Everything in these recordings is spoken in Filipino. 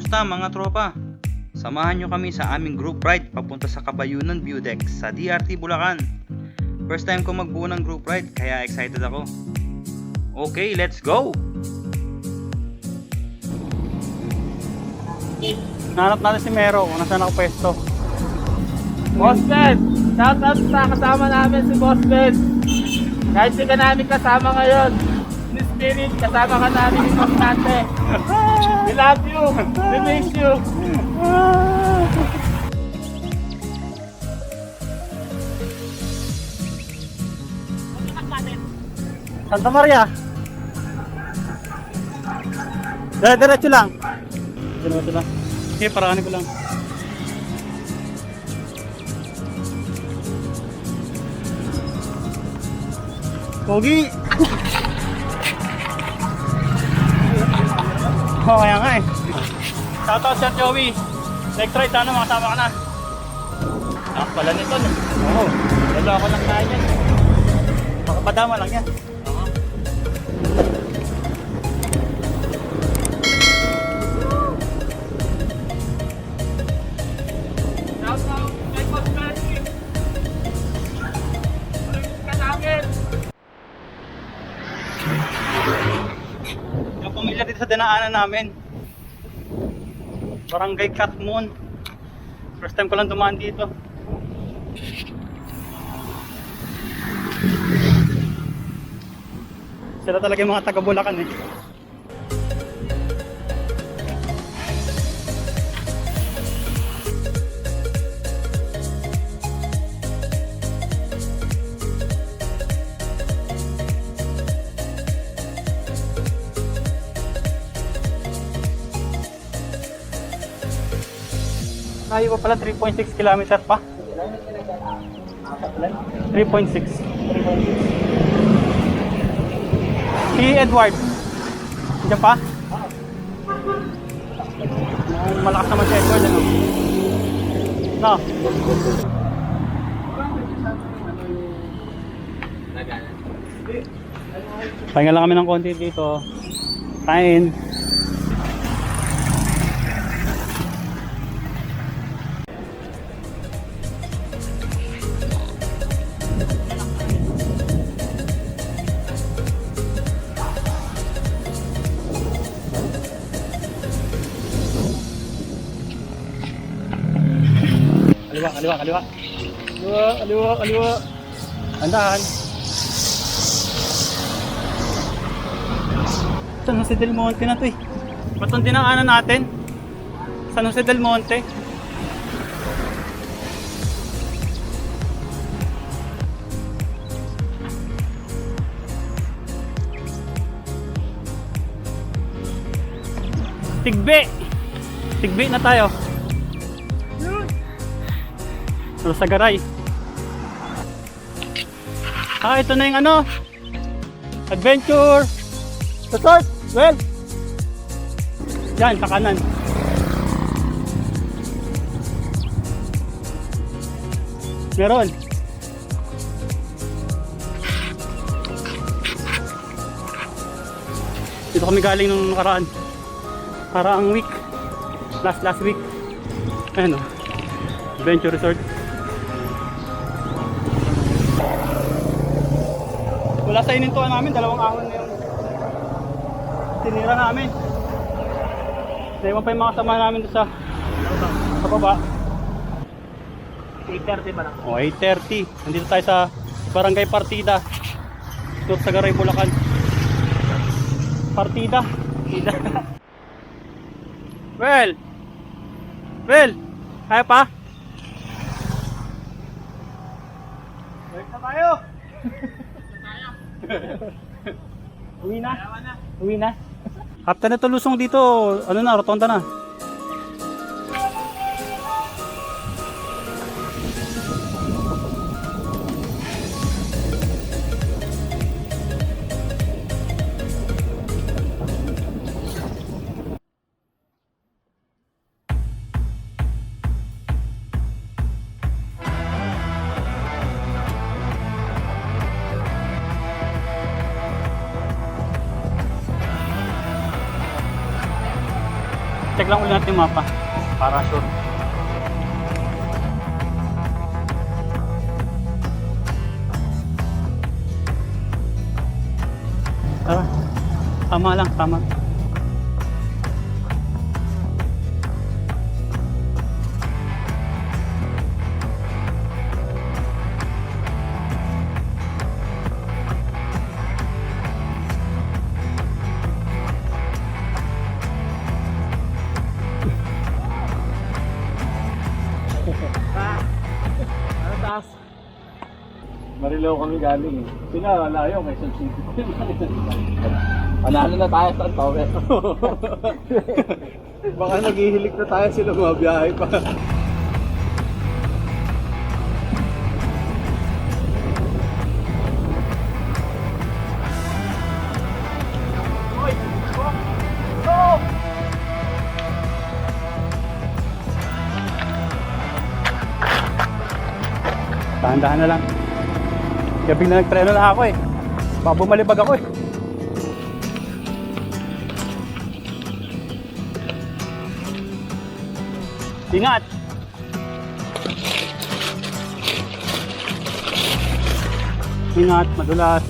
Kumusta mga tropa? Samahan nyo kami sa aming group ride papunta sa Kabayunan View Deck sa DRT Bulacan. First time ko magbuo ng group ride kaya excited ako. Okay, let's go! Nanap natin si Mero kung nasaan ako pwesto. Boss Ben! Shout out sa kasama namin si Boss Ben! Kahit di ka namin kasama ngayon, Spirit, kasama ka namin ni Constante. We love you! We miss you! Santa Maria. Dire diretso lang. Diretso lang. Okay, paraanin ko lang. Pogi! Oo, kaya nga eh. Shoutout Sir Joey. Ride, sana makasama ka na. Ah, pala nito. Oo. Dalo ako lang tayo yan. Makapadama lang yan. Shout sa dinaanan namin. Barangay Katmon. First time ko lang dumaan dito. Sila talaga yung mga taga Bulacan eh. Layo pa pala 3.6 kilometer pa. 3.6. Si Edward. Diyan pa? Malakas naman si Edward ano? No. Pahinga lang kami ng konti dito. Kain. Kaliwa, kaliwa, kaliwa. Kaliwa, kaliwa, kaliwa. Andahan. San Jose del Monte na to eh. Batong dinaanan natin. San Jose del Monte. Tigbe! Tigbe na tayo. Sa Sagaray. Ah, ito na yung ano. Adventure. Resort. Well. Yan, sa kanan. Meron. Dito kami galing nung nakaraan. Karaang week. Last last week. Ayan o. Adventure Resort. Wala sa inintuan namin, dalawang ahon na yung tinira namin. Naiwan pa yung mga kasama namin sa sa baba. 8.30 pa lang. O, 8.30. Nandito tayo sa Barangay Partida. Dito sa Garay, Bulacan. Partida. Partida. well. Well. Kaya pa? Balik na tayo. Uwi na. Uwi na. After na lusong dito, ano na, rotonda na. Lang ulit natin mapa. Para sure. Tara. Tama lang, tama. Marilao kami galing eh. Sila layo kay San City. Panalo na tayo sa Tower. Baka naghihilik na tayo sila mga biyahe pa. Dahan-dahan na lang. Kaya bigla nagtreno na ako eh. Baka bumalibag ako eh. Ingat! Ingat, madulas.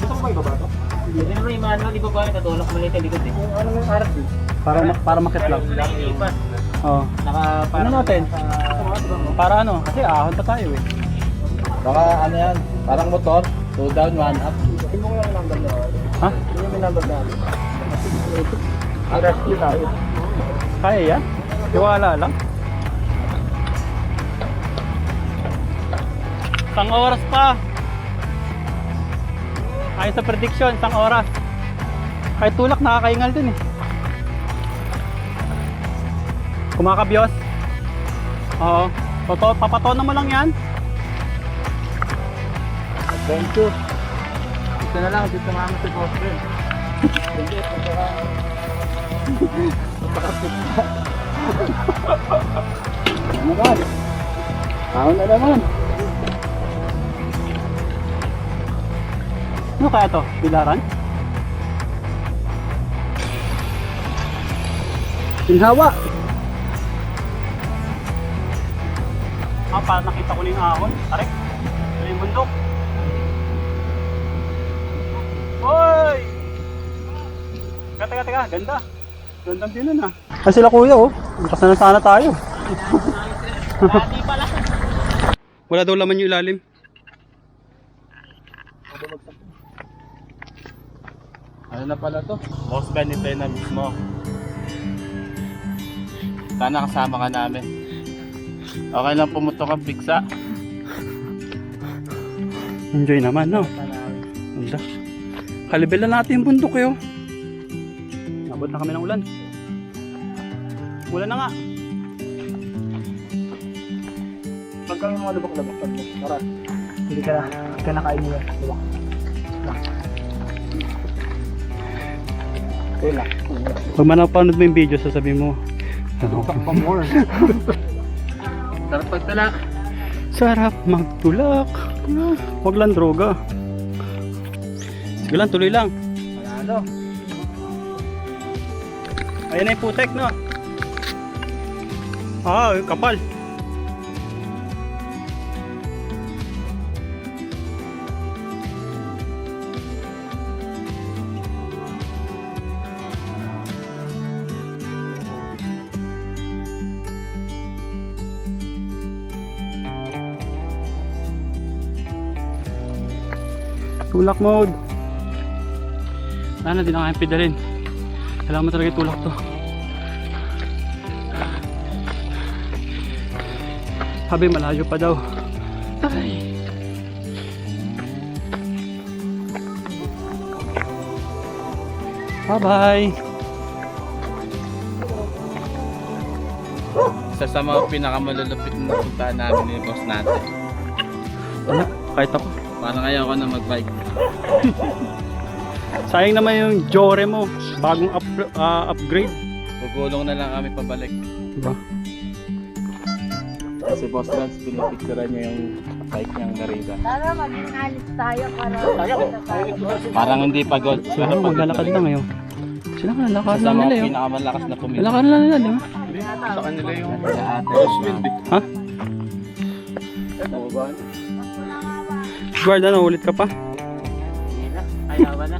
Gusto mo ba ibaba to? Hindi naman yung manual, ibaba yung katulak mali sa likod eh. Ano yung harap eh? Para, para makit lang. Naiipas. Oo. Naka, Ano natin? Para ano? Kasi ahon pa tayo eh. Baka ano yan, parang motor, two down, one up. Hindi mo yung number na. Ha? Hindi mo yung number na. Ang rescue tayo. Kaya yan? Tiwala lang. Isang oras pa. Ayon sa prediction, isang oras. Kahit tulak, nakakaingal din eh. Kumakabiyos. Oo. Toto, papatono mo lang yan. Adventure. Dito na lang, dito namin si Boss Ben. Hindi. Ano ba? Ahon na naman. Ano kaya to? Bilaran? Pinhawa! Ah, parang nakita ko na yung ahon. Tarik! Ito yung bundok. Hoy! Teka, teka, teka. Ganda. Gandang dinan ah. Ah, sila kuya oh. Bukas na sana tayo. Pala. Wala daw laman yung ilalim. Ano na pala to? Boss Ben, ito yung na-miss mo. Sana kasama ka namin. Okay lang pumutok ang piksa. Enjoy naman, no? Ganda. Kalibel na natin yung bundok eh, oh. Nabot na kami ng ulan. Ulan na nga. Pag kami mga lubak-lubak pag Tara. Hindi ka na, hindi ka nakain nila. Lubak. Okay lang. Pag manapanood mo yung video, sasabihin mo, ano, Lubak pa more. Pagtala. sarap magtulak. Huwag lang droga. Sige lang, tuloy lang. Ano? Ayan na yung putek, no? Ah, kapal. Tulak mode. Sana din kayang pedalin. Kailangan mo talaga yung tulak to. Sabi malayo pa daw. Ay. Bye bye. Isa sa mga pinakamalulupit na punta namin ni boss natin. Ano? Kahit ako. Parang ayaw ko na mag-bike. Sayang naman yung Jore mo. Bagong up, ah, upgrade. Gugulong na lang kami pabalik. Diba? Kasi boss Lance, pinipicturean niya yung bike niyang Merida. Tara, maging alis tayo para Parang hindi pagod. Siguro maglalakad lang ngayon. Sila ka lalakad mga nila yun. pinakamalakas na pumili. Lalakad lang nila, di ba? Sa kanila yung Ha? Guard, ano, ulit ka pa? Ayawa na.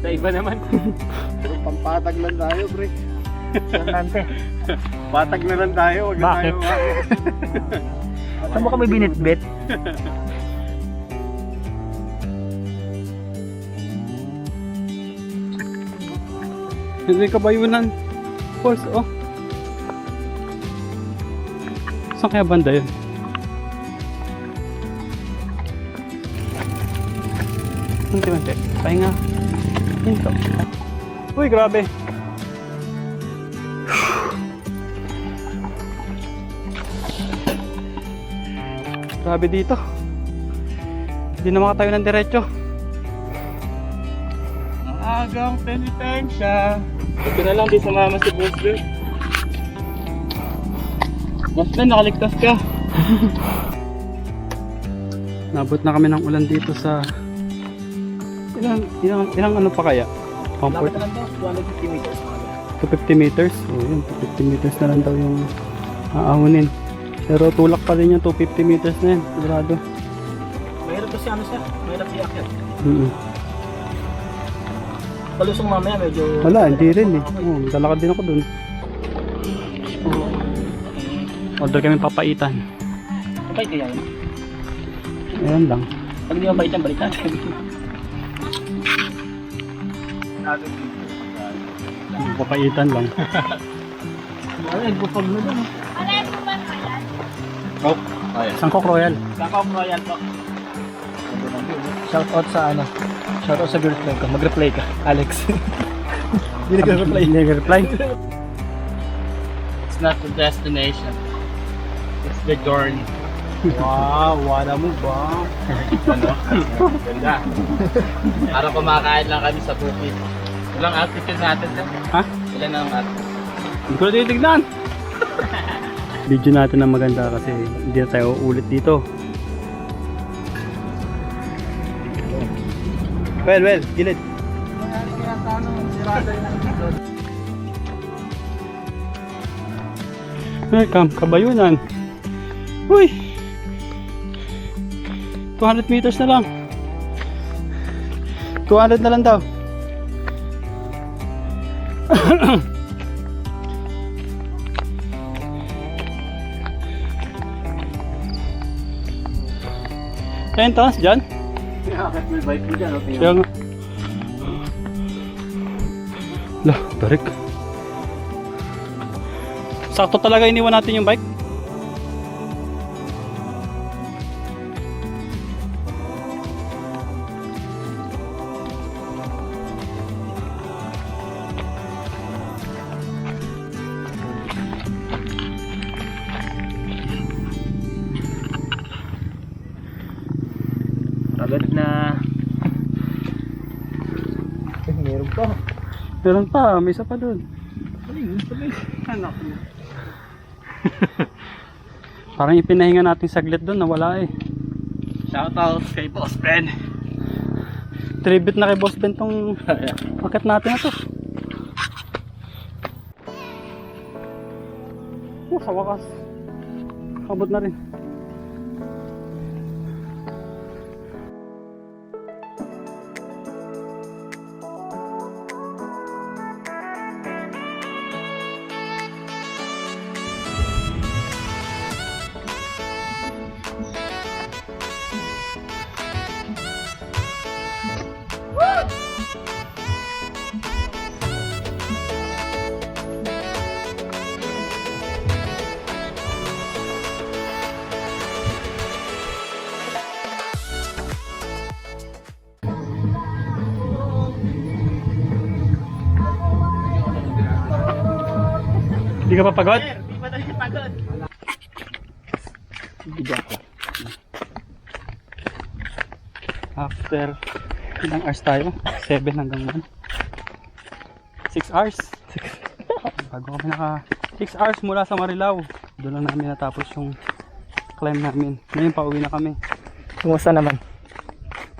Sa iba naman. Pampatag lang tayo, pre. Nante. Patag na lang tayo. Huwag na Bakit? tayo. Saan mo kami binitbit? Hindi ka bayunan. Falls, oh. Saan kaya banda yun? Unti, unti. Pahinga. Ito. Uy, grabe. Grabe dito. Hindi na makatayo ng diretso. Agang penitensya. Ito na lang di sumama si Boss Ben. Boss Ben, nakaligtas ka. Nabot na kami ng ulan dito sa ilang ilang ilang ano pa kaya? Comfort Lapit na lang daw, 250 meters. 250 meters. Oh, yun, 250 meters na lang daw yung aahunin. Pero tulak pa rin yung 250 meters na yan, sigurado. Mahirap kasi ano siya, mahirap i-akyat. Mm Palusong mamaya medyo... Wala, hindi rin eh. Oh, lalakad din ako dun. Order kami papaitan. Okay, kaya yun. Ayan lang. Pag hindi mo balitan, balik natin. Papaitan lang. Ay, nagbupag na doon. Sangkok Royal. Kakao Royal po. Shout out sa ano? Shout out sa girlfriend ko. Mag-reply ka, Alex. Hindi nag-reply. Hindi nag-reply. It's not the destination. It's the journey. Wow, wala mo ba? ano? Ganda. Para kumakain lang kami sa bukid. Ilang altitude natin sir? Ha? Ilan ang altitude? Hindi ko na titignan. Video natin na maganda kasi hindi na tayo ulit dito. Well, well, gilid. Welcome, kabayunan. Uy! 200 meters na lang. 200 na lang daw. Kaya taas dyan? Bakit may bike mo dyan? Okay. Kaya nga. Lah, tarik. Sakto talaga iniwan natin yung bike. Agad na. Eh, meron pa. Meron pa, may isa pa dun. Anak mo. Parang ipinahinga natin saglit dun, nawala eh. Shout out kay Boss Ben. Tribute na kay Boss Ben tong paket natin na to. Oh, sa wakas. Abot na rin. Hindi ka pa pagod? Hindi pa tayo pagod. After ilang hours tayo? 7 hanggang 1. 6 hours. Bago kami naka 6 hours mula sa Marilao. Doon lang namin natapos yung climb namin. Ngayon pauwi na kami. Kumusta naman?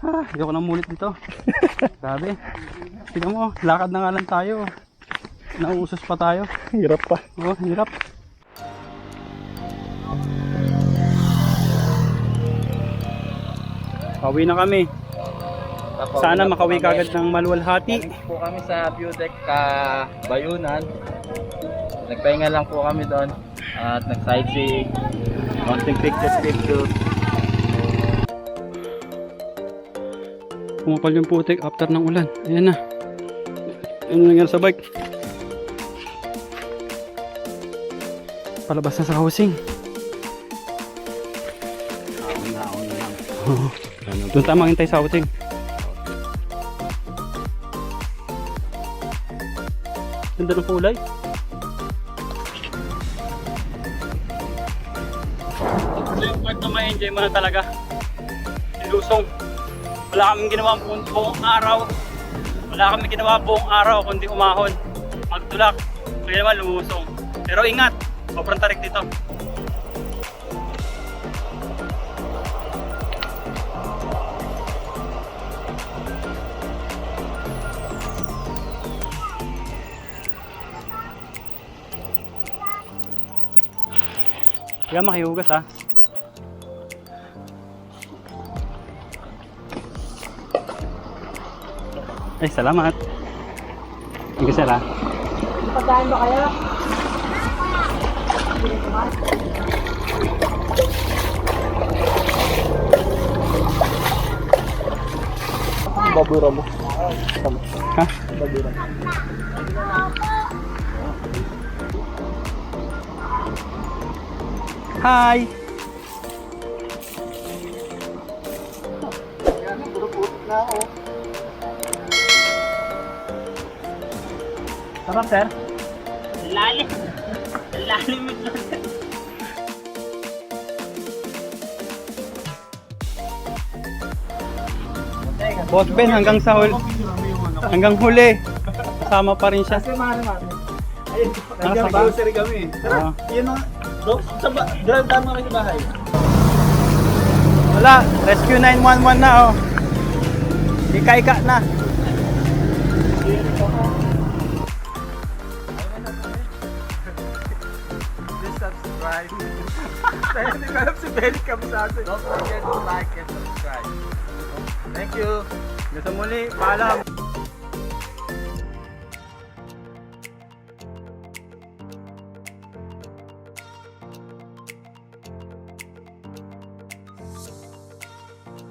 Ah, ayoko na mulit dito. Grabe. Tingnan mo, lakad na nga lang tayo. Nauusos pa tayo. Hirap pa. Oh, hirap. Pauwi na kami. Sana makawi kagad ng maluwalhati. Galing po kami sa view deck ka Bayunan. Nagpahinga lang po kami doon. At nag-sightseeing. Mounting pictures picture. Pumapal yung putik after ng ulan. Ayan na. Ano nangyari sa bike? Palabas na sa housing. Oo. Doon tayo maghintay sa housing. Ganda ng kulay. Ito yung part na ma-enjoy mo na talaga. Nilusong. Wala kaming ginawa buong, buong araw. Wala kaming ginawa buong araw kundi umahon. Magtulak. Kaya naman lumusong. Pero ingat, sobrang tarik dito. Kaya makihugas ha. Ay, salamat. Thank you, sir, ha? Pagkain ba kayo? Babura mo. Ha? Babura. Hi! Sarap sir. Lalim. Lalim ito. Boss Ben, hanggang sa huli. Hanggang huli. Kasama pa rin siya. Kasi mare mare. Ayun, Nasa nag-grocery kami. Ah. Yun. Do- Sa ba? Drive tayo mga sa bahay. Wala, rescue 911 na oh. Ika-ika na. Please subscribe. Hindi ko alam si Benny kami sa atin. Don't forget to like and subscribe. Thank you. Gusto muli, paalam.